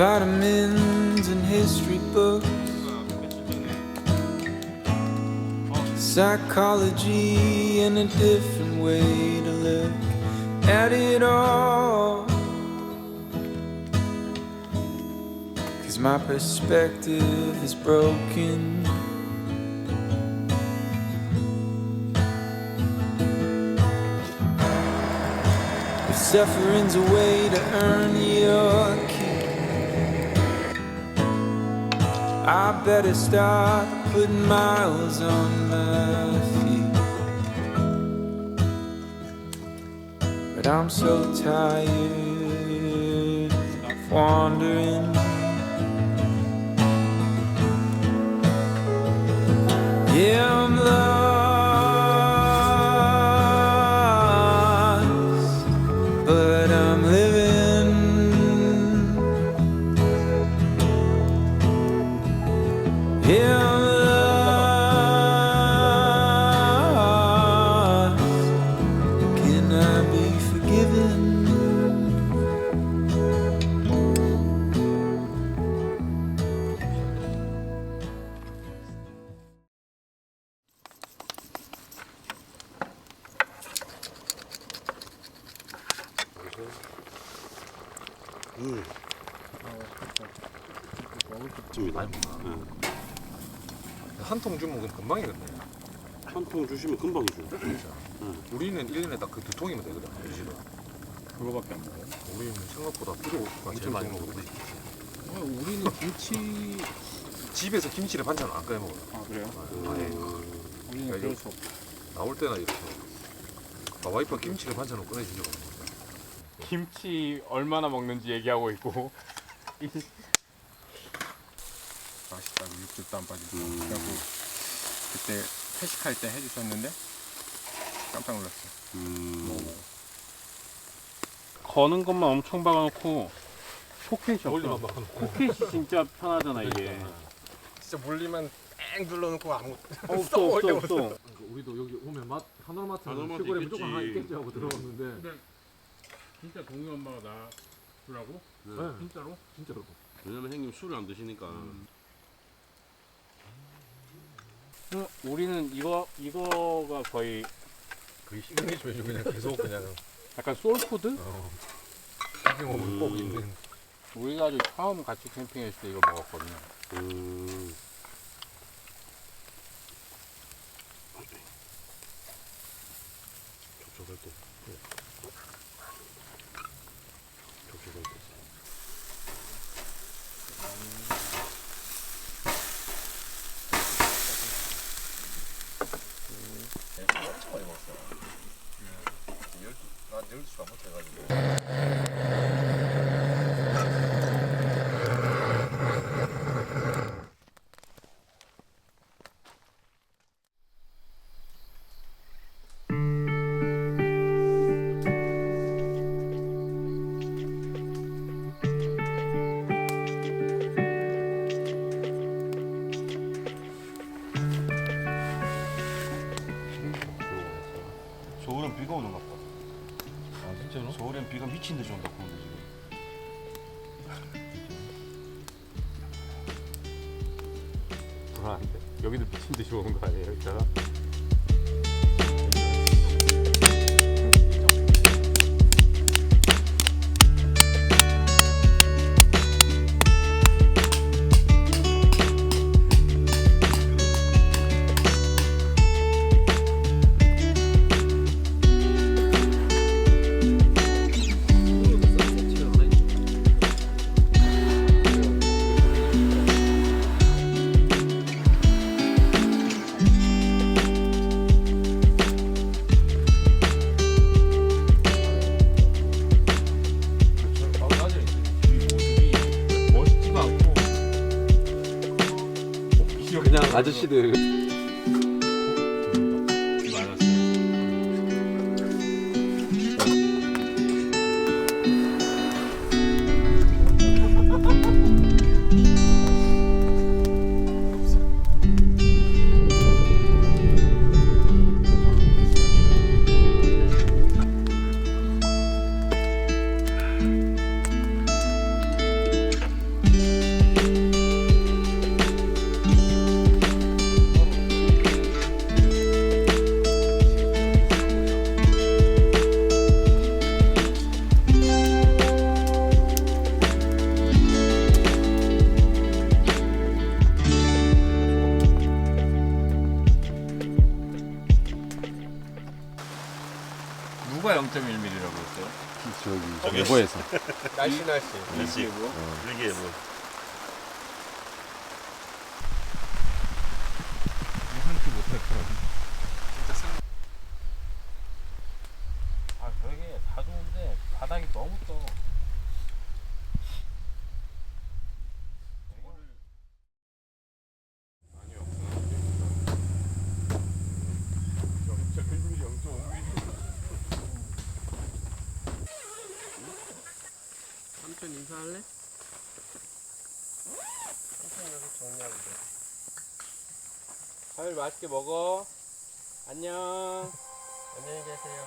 vitamins and history books, psychology, and a different way to look at it all. Cause my perspective is broken. If suffering's a way to earn your I better start putting miles on my feet. But I'm so tired of wandering. Yeah, 좋습니다. 한 통 주면 금방이거든요. 한통 주시면 금방 줘. 우리는 1년에 딱 그 두 통이면 되거든. 일시로. 그거밖에 안 먹어요. 우리는 생각보다 필요가 제일 많이 먹거든. 어, 우리는 김치 집에서 김치를 반찬을 안 꺼내 먹어요. 아 그래요? 아예 우리는 그럴 수 없어. 나올 때나 이렇게. 아, 와이프가 김치를 반찬으로 꺼내주려고. 김치 얼마나 먹는지 얘기하고 있고 맛있다고 육즙도 안 빠지고 그래갖고 그때 회식할 때 해주셨는데 깜짝 놀랐어요. 음, 거는 것만 엄청 박아놓고 포켓이 없어. 포켓이 진짜 편하잖아 이게. 진짜 물리만 땡 둘러놓고 아무. 없어 없어 없어. 우리도 여기 오면 맛 하나마트 하나마트 시골에 있겠지. 무조건 하나 있겠지 하고 들어왔는데 진짜 동네 엄마가 나 주라고? 네. 진짜로? 진짜로. 왜냐면 형님 술을 안 드시니까 어, 우리는 이거 이거가 거의 그 시그니처죠 그냥 계속 그냥 약간 소울푸드? 어. 캠핑 오면 꼭 음. 있는. 우리가 아주 처음 같이 캠핑했을 때 이거 먹었거든요. 음, 촉촉할 때 촉촉할 때 난 12시 반부터 해가지고. 오는 거 아니에요, 이따가? 그 외부에서 날씨 날씨. 일기 뭐? 일기에 뭐. 아 저게 다 좋은데 바닥이 너무 떠. 삼촌 인사할래? 가을 맛있게 먹어. 안녕. 안녕히 계세요.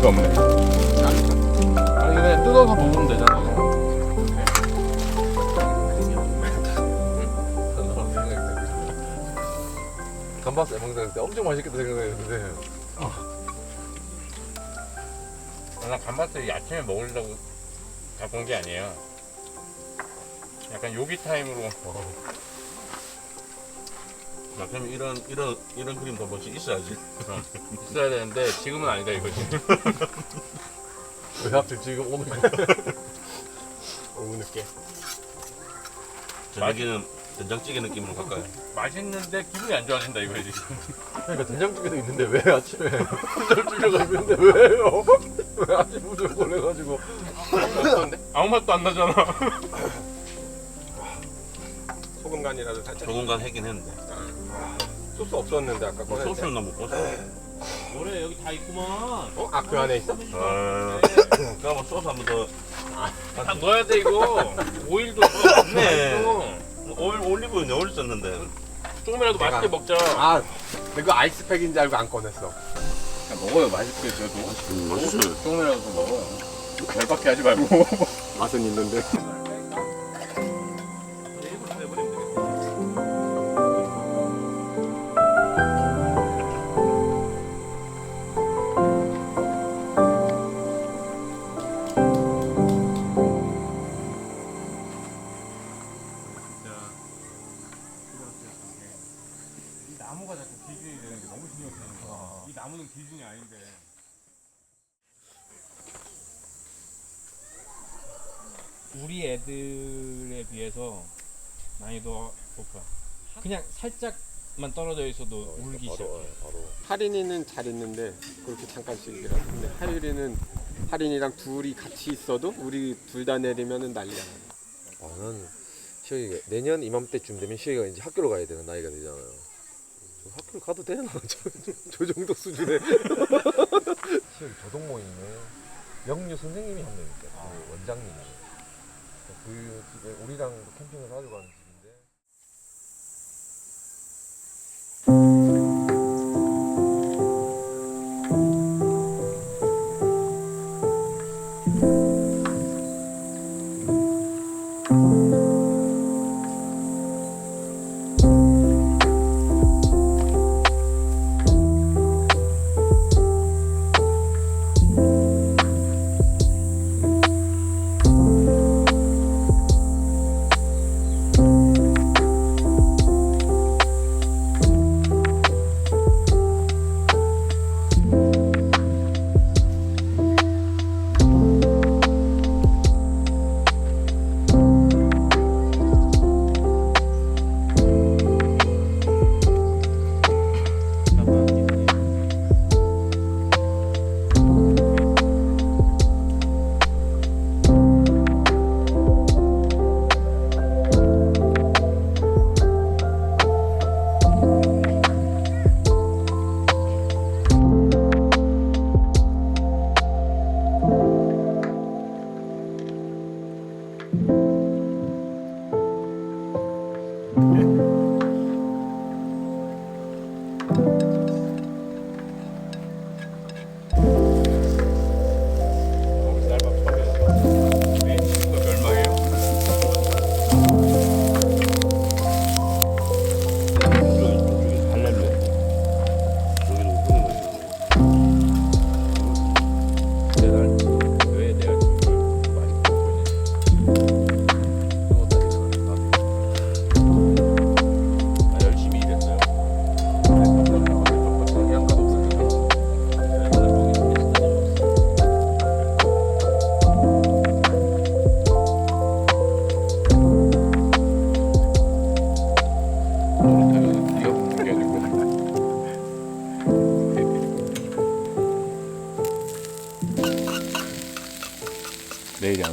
의미가 없네. 아니 그냥 뜯어서 먹으면 되잖아. 감바스 먹는 때 엄청 맛있겠다 생각했는데 나 감바스 아침에 먹으려고 갖고 온게 아니에요. 약간 요기 타임으로 나 그럼 이런 이런 이런 그림도 한 번씩 있어야지. 있어야 되는데 지금은 아니다 이거지. 왜 하필 지금 오늘 오후 늦게. 저녁에는 된장찌개 느낌으로 갈까요? 맛있는데 기분이 안 좋아진다 이거지. 그러니까 된장찌개도 있는데 왜 아침에 된장찌개가 있는데 왜요? 왜 아침 무조건 해가지고 아무 맛도 안 나잖아. 소금 간이라도 살짝 조금간 하긴 했는데. 소스 없었는데 아까 뭐 꺼낼 때. 소스는 너무 고소. 노래 여기 다 있구만. 어? 아 그 안에 있어? 아, 그럼 소스 한번 더. 다 넣어야 돼 이거. 오일도 넣어. 네. 오일 올리브유 넣을 썼는데. 조금이라도 맛있게 먹자. 아 이거 아이스팩인 줄 알고 안 꺼냈어 먹어요 맛있게 저도. 음, 맛있어요. 조금이라도 더 먹어. 별밖에 하지 말고. 맛은 있는데 나무가 자꾸 기준이 되는 게 너무 신경 쓰이는 거야. 이 나무는 기준이 아닌데. 우리 애들에 비해서 난이도가 높아. 그냥 살짝 조금만 떨어져 있어도 울기 시작. 바로, 예, 바로. 하린이는 잘 있는데 그렇게 잠깐씩이라도 근데 하율이는 하린이랑 둘이 같이 있어도 우리 둘 다 내리면은 난리가 나. 아, 난 시혁이가 내년 이맘때쯤 되면 시혁이가 이제 학교로 가야 되는 나이가 되잖아요. 저 학교를 가도 되나? 저, 저 정도 수준에. 시혁이 조동모임에 영유 선생님이 한명 있어요. 그 원장님이. 그 집에 우리랑 캠핑을 자주 가는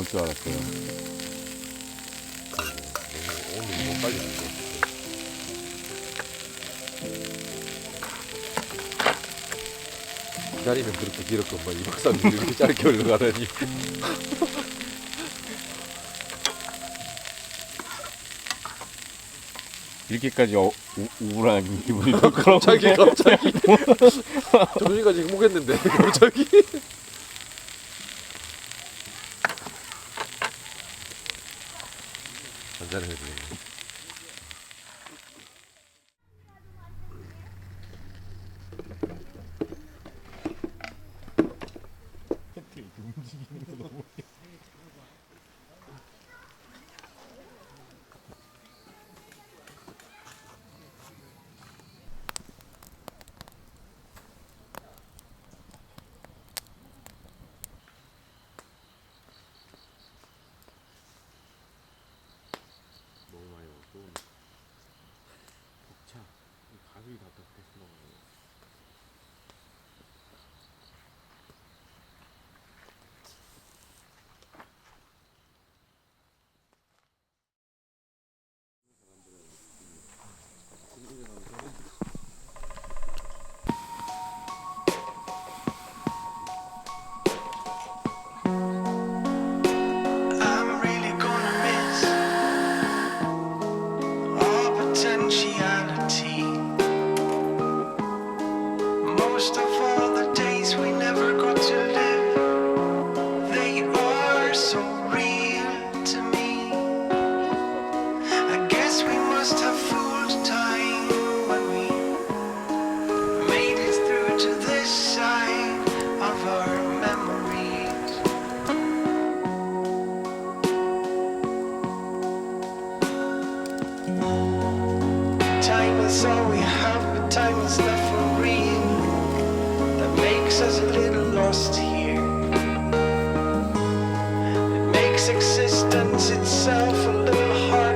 내일이 안올줄 알았어요. 오늘 너무 빨리 됐어. 기다리면 그렇게 길었건 뭐 2박 3일 이렇게 짧게 올라가다니 이렇게까지 어, 우, 우울한 기분이 들 거라고. 갑자기 갑자기 점심까지 행복했는데 갑자기 한잔 Is all we have, but time is not for real. That makes us a little lost here. It makes existence itself a little hard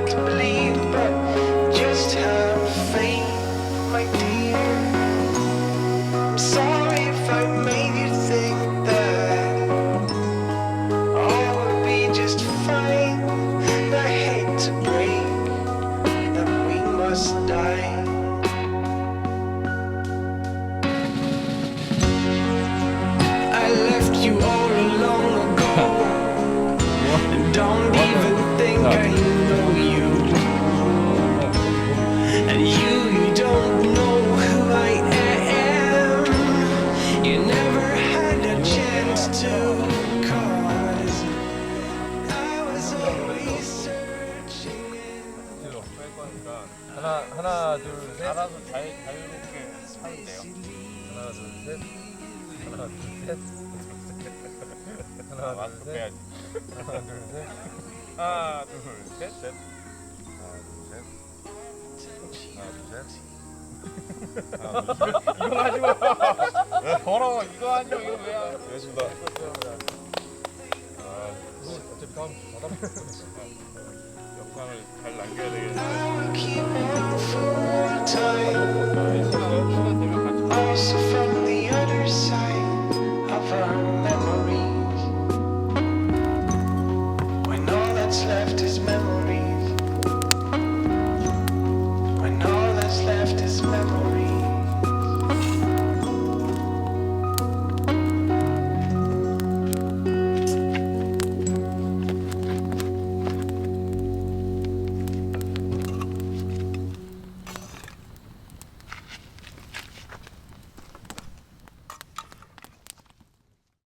자유, 자유롭게 돼요. 하나 둘 셋. 하나 둘 셋. 하나 마스크 둘 셋. 빼야지. 하나 둘 셋. 하나, 둘, 셋, 셋. 이거 하지 마. 더러워. 이거 하지 마. 이거 왜 하- 알겠습니다. 어차피 다음 주 바다 영상을 잘 남겨야 되겠네. I